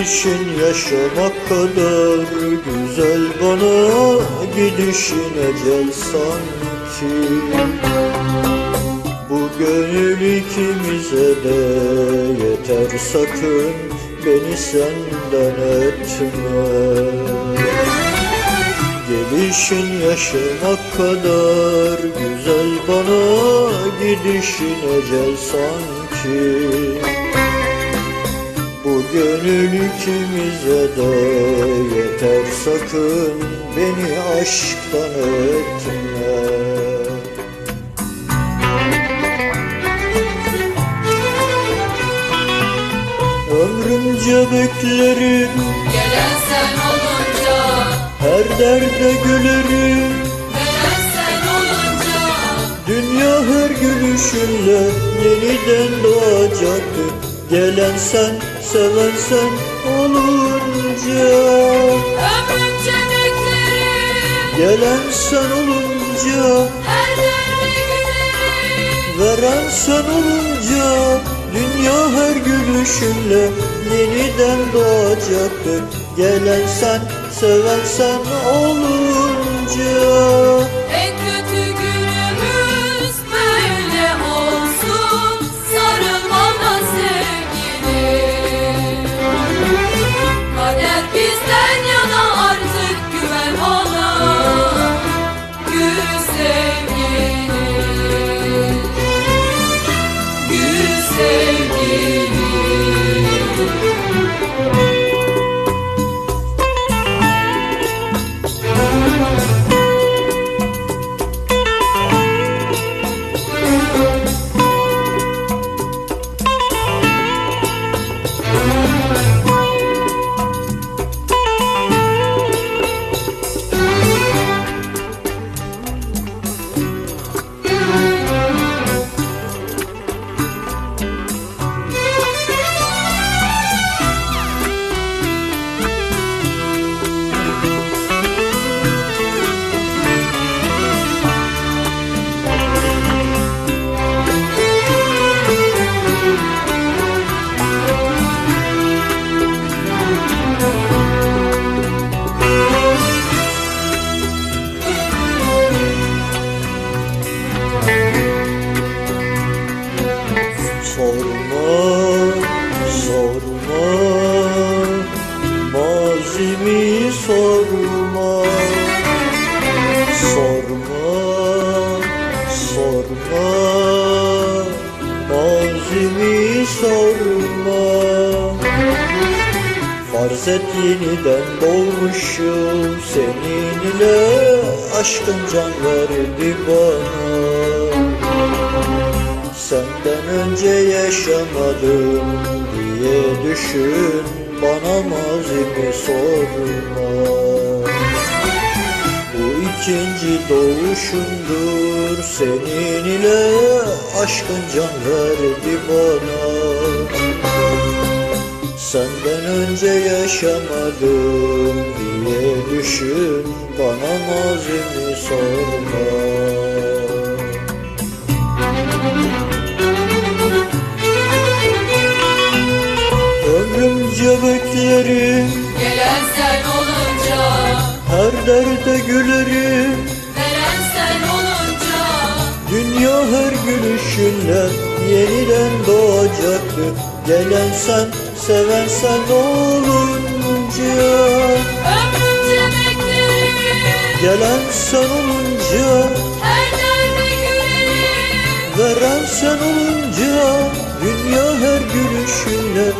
Gelişin yaşamak kadar güzel bana Gidişin ecel sanki. Bu gönül ikimize de yeter sakın Beni senden etme. Gelişin yaşamak kadar güzel bana Gidişin ecel sanki Bu gönül ikimize de yeter. Sakın Beni aşktan etme. Ömrümce beklerim Gelen sen olunca, Her derde gülerim. Veren sen olunca. Dünya her gülüşünle yeniden doğacaktı Gelen sen, seven sen olunca. Ömrümce beklerim Gelen sen olunca. Her derde gülerim Veren sen olunca. Dünya her gülüşünle yeniden doğacaktı. Gelen sen, seven sen olunca. En Mazimi sorma. Sorma, sorma. Mazimi sorma. Farz et yeniden doğmuşum. Senin ile aşkın can verdi bana. Senden önce yaşamadım diye düşün Bana mazimi sorma. Bu ikinci doğuşumdur. Senin ile aşkın can verdi bana. Senden önce yaşamadım diye düşün Bana mazimi sorma Ömrümce beklerim Gelen sen olunca. Her derde gülerim Veren sen olunca. Dünya her gülüşünle yeniden doğacaktı Gelen sen, seven sen olunca. Ömrümce beklerim. Gelen sen olunca. Her derde gülerim Veren sen olunca Dünya her gülüşünle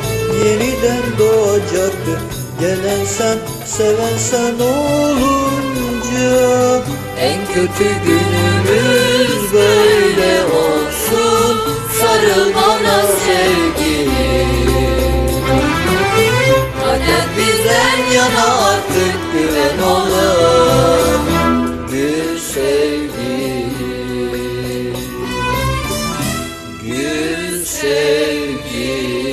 yeniden doğacaktı Gelen sen, seven sen olunca En kötü günümüz yeah.